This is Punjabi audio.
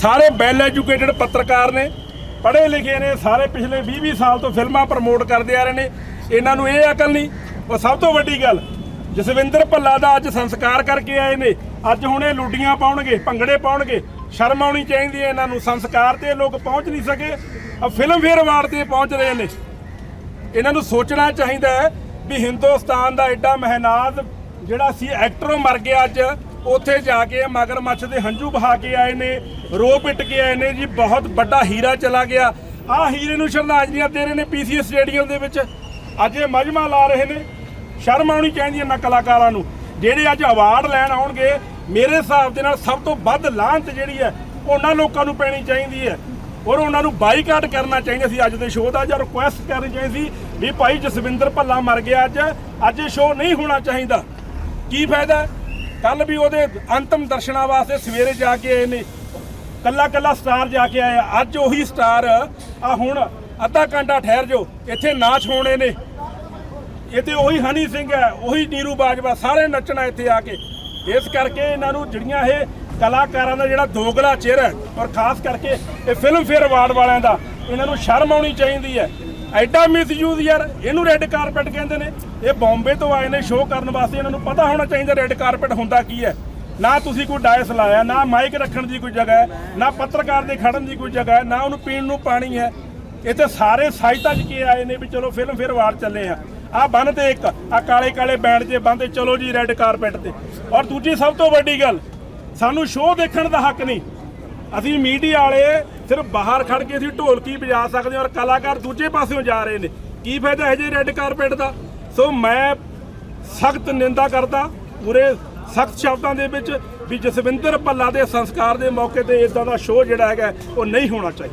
ਸਾਰੇ ਵੈਲ ਐਜੂਕੇਟਿਡ ਪੱਤਰਕਾਰ ਨੇ, ਪੜ੍ਹੇ ਲਿਖੇ ਨੇ, ਸਾਰੇ ਪਿਛਲੇ 20-20 ਸਾਲ ਤੋਂ ਫਿਲਮਾਂ ਪ੍ਰਮੋਟ ਕਰਦੇ ਆ ਰਹੇ ਨੇ। ਇਹਨਾਂ ਨੂੰ ਇਹ ਅਕਲ ਨਹੀਂ, ਉਹ ਸਭ ਤੋਂ ਵੱਡੀ ਗੱਲ, ਜਸਵਿੰਦਰ ਭੱਲਾ ਦਾ ਅੱਜ ਸੰਸਕਾਰ ਕਰਕੇ ਆਏ ਨੇ। ਅੱਜ ਹੁਣ ਇਹ ਲੁੱਡੀਆਂ ਪਾਉਣਗੇ, ਭੰਗੜੇ ਪਾਉਣਗੇ, ਸ਼ਰਮ ਆਉਣੀ ਚਾਹੀਦੀ ਹੈ ਇਹਨਾਂ ਨੂੰ। ਸੰਸਕਾਰ ਤੇ ਲੋਕ ਪਹੁੰਚ ਨਹੀਂ ਸਕੇ ਆ ਫਿਲਮ ਫੇਅਰ ਅਵਾਰਡ ਤੇ ਪਹੁੰਚ ਰਹੇ ਨੇ। ਇਹਨਾਂ ਨੂੰ ਸੋਚਣਾ ਚਾਹੀਦਾ ਹੈ ਵੀ ਹਿੰਦੁਸਤਾਨ ਦਾ ਐਡਾ ਮਹਿਨਾਜ਼ ਜਿਹੜਾ ਸੀ ਐਕਟਰ ਮਰ ਗਿਆ ਅੱਜ। ਉੱਥੇ ਜਾ ਕੇ ਮਗਰਮੱਛ ਦੇ ਹੰਝੂ ਬਹਾ ਕੇ ਆਏ ਨੇ ਰੋ ਪਿੱਟ ਕੇ ਆਏ ਨੇ ਜੀ, ਬਹੁਤ ਵੱਡਾ ਹੀਰਾ ਚਲਾ ਗਿਆ। ਆਹ ਹੀਰੇ ਨੂੰ ਸ਼ਰਧਾਂਜਲੀਆਂ ਦੇ ਰਹੇ ਨੇ ਪੀਸੀਐਸ ਸਟੇਡੀਅਮ ਦੇ ਵਿੱਚ ਅੱਜ ਇਹ ਮਜਮਾ ਲਾ ਰਹੇ ਨੇ। ਸ਼ਰਮ ਆਉਣੀ ਚਾਹੀਦੀ ਹੈ ਇਹਨਾਂ ਕਲਾਕਾਰਾਂ ਨੂੰ। ਜਿਹੜੇ ਅੱਜ ਅਵਾਰਡ ਲੈਣ ਆਉਣਗੇ, ਮੇਰੇ ਹਿਸਾਬ ਦੇ ਨਾਲ ਸਭ ਤੋਂ ਵੱਧ ਲਾਹਨਤ ਜਿਹੜੀ ਹੈ, ਉਹਨਾਂ ਲੋਕਾਂ ਨੂੰ ਪੈਣੀ ਚਾਹੀਦੀ ਹੈ। ਔਰ ਉਹਨਾਂ ਨੂੰ ਬਾਈਕਾਟ ਕਰਨਾ ਚਾਹੀਦਾ ਸੀ। ਅੱਜ ਦੇ ਸ਼ੋਅ ਦਾ ਜਾਂ ਰਿਕੁਐਸਟ ਕਰਨੀ ਚਾਹੀਦੀ ਸੀ ਵੀ ਭਾਈ ਜਸਵਿੰਦਰ ਭੱਲਾ ਮਰ ਗਿਆ ਅੱਜ। ਅੱਜ ਇਹ ਸ਼ੋਅ ਨਹੀਂ ਹੋਣਾ ਚਾਹੀਦਾ। ਕੀ ਫਾਇਦਾ? ਕੱਲ ਵੀ ਉਹਦੇ ਅੰਤਮ ਦਰਸ਼ਨਾਂ ਵਾਸਤੇ ਸਵੇਰੇ ਜਾ ਕੇ ਆਏ ਨੇ ਕੱਲਾ ਕੱਲਾ ਸਟਾਰ ਜਾ ਕੇ ਆਇਆ। ਅੱਜ ਉਹੀ ਸਟਾਰ ਆ ਹੁਣ ਅੱਧਾ ਘੰਟਾ ਠਹਿਰ ਜੋ ਇੱਥੇ ਨਾਚ ਹੋਣੇ ਨੇ। ਇੱਥੇ ਉਹੀ ਹਨੀ ਸਿੰਘ ਹੈ, ਉਹੀ ਨੀਰੂ ਬਾਜਵਾ, ਸਾਰੇ ਨੱਚਣਾ ਇੱਥੇ ਆ ਕੇ। ਇਸ ਕਰਕੇ ਇਹਨਾਂ ਨੂੰ ਜਿਹੜੀਆਂ ਇਹ ਕਲਾਕਾਰਾਂ ਦਾ ਜਿਹੜਾ ਦੋਗਲਾ ਚਿਹਰਾ ਹੈ, ਔਰ ਖਾਸ ਕਰਕੇ ਇਹ ਫਿਲਮ ਫੇਅਰ ਅਵਾਰਡ ਵਾਲਿਆਂ ਦਾ, ਇਹਨਾਂ ਨੂੰ ਸ਼ਰਮ ਆਉਣੀ ਚਾਹੀਦੀ ਹੈ। ਐਡਾ ਮਿਸਯੂਜ਼ ਯਾਰ, ਇਹਨੂੰ ਰੈੱਡ ਕਾਰਪੈਟ ਕਹਿੰਦੇ ਨੇ। ਇਹ ਬੰਬੇ ਤੋਂ ਆਏ ਨੇ ਸ਼ੋਅ ਕਰਨ ਵਾਸਤੇ ਇਹਨਾਂ ਨੂੰ ਪਤਾ ਹੋਣਾ ਚਾਹੀਦਾ ਰੈੱਡ ਕਾਰਪੈਟ ਹੁੰਦਾ ਕੀ ਹੈ। ਨਾ ਤੁਸੀਂ ਕੋਈ ਡਾਇਸ ਲਾਇਆ, ਨਾ ਮਾਈਕ ਰੱਖਣ ਦੀ ਕੋਈ ਜਗ੍ਹਾ ਹੈ, ਨਾ ਪੱਤਰਕਾਰ ਦੇ ਖੜਨ ਦੀ ਕੋਈ ਜਗ੍ਹਾ ਹੈ, ਨਾ ਉਹਨੂੰ ਪੀਣ ਨੂੰ ਪਾਣੀ ਹੈ। ਇੱਥੇ ਸਾਰੇ ਸਾਈਟਾਂ 'ਚ ਕੇ ਆਏ ਨੇ ਵੀ ਚਲੋ ਫਿਲਮ ਫਿਰ ਵਾਰ ਚੱਲੇ ਆ। ਆ ਬੰਨ ਤੇ ਇੱਕ ਆ ਕਾਲੇ ਕਾਲੇ ਬੈਂਡ 'ਚ ਬੰਦੇ ਚਲੋ ਜੀ ਰੈੱਡ ਕਾਰਪੈਟ ਤੇ। ਔਰ ਦੂਜੀ ਸਭ ਤੋਂ ਵੱਡੀ ਗੱਲ, ਸਾਨੂੰ ਸ਼ੋਅ ਦੇਖਣ ਦਾ ਹੱਕ ਨਹੀਂ। ਅਸੀਂ ਮੀਡੀਆ ਵਾਲੇ ਸਿਰਫ ਬਾਹਰ ਖੜ ਕੇ ਅਸੀਂ ਢੋਲਕੀ ਵਜਾ ਸਕਦੇ ਹਾਂ ਔਰ ਕਲਾਕਾਰ ਦੂਜੇ ਪਾਸਿਓਂ ਜਾ ਰਹੇ ਨੇ। ਕੀ ਫਾਇਦਾ ਹੈ ਜੇ ਰੈੱਡ ਕਾਰਪੈਟ ਦਾ? ਸੋ ਮੈਂ ਸਖਤ ਨਿੰਦਾ ਕਰਦਾ, ਪੂਰੇ ਸਖਤ ਸ਼ਬਦਾਂ ਦੇ ਵਿੱਚ ਵੀ ਜਸਵਿੰਦਰ ਭੱਲਾ ਦੇ ਸੰਸਕਾਰ ਦੇ ਮੌਕੇ ਤੇ ਇਦਾਂ ਦਾ ਸ਼ੋਅ ਜਿਹੜਾ ਹੈਗਾ, ਉਹ ਨਹੀਂ ਹੋਣਾ ਚਾਹੀਦਾ।